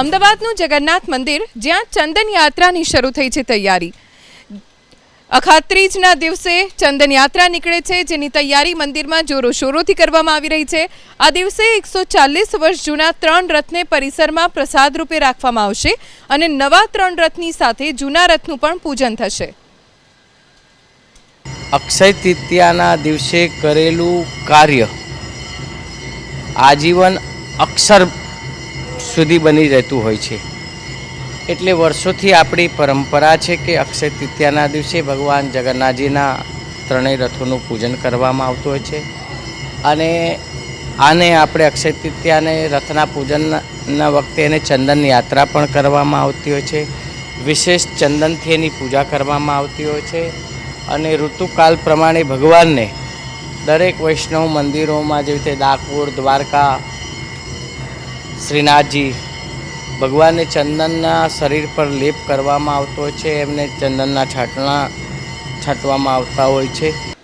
અમદાવાદનું જગન્નાથ મંદિર જ્યાં ચંદન યાત્રાની શરૂ થઈ છે તૈયારી. અખાત્રીજના દિવસે ચંદન યાત્રા નીકળે છે, જેની તૈયારી મંદિરમાં જોરોશોરોથી કરવામાં આવી રહી છે. આ દિવસે એકસો ચાલીસ વર્ષ જૂના ત્રણ રથને પરિસરમાં પ્રસાદ રૂપે રાખવામાં આવશે અને નવા ત્રણ રથની સાથે જૂના રથનું પણ પૂજન થશે. અક્ષય તૃતીયાના દિવસે કરેલું કાર્ય આજીવન અક્ષર સુધી બની રહેતું હોય છે. એટલે વર્ષોથી આપણી પરંપરા છે કે અક્ષય તૃતીયાના દિવસે ભગવાન જગન્નાથજીના ત્રણેય રથોનું પૂજન કરવામાં આવતું હોય છે. અને આને આપણે અક્ષય તૃતીયાને રથના પૂજનના વખતે એને ચંદન યાત્રા પણ કરવામાં આવતી હોય છે. વિશેષ ચંદનથી એની પૂજા કરવામાં આવતી હોય છે. અને ઋતુકાલ પ્રમાણે ભગવાનને દરેક વૈષ્ણવ મંદિરોમાં જેવી રીતે ડાકોર, દ્વારકા શ્રીનાથજી, ભગવાનને ચંદનના શરીર પર લેપ કરવામાં આવતો હોય છે, એમને ચંદનના છાંટણા છાંટવામાં આવતા હોય છે.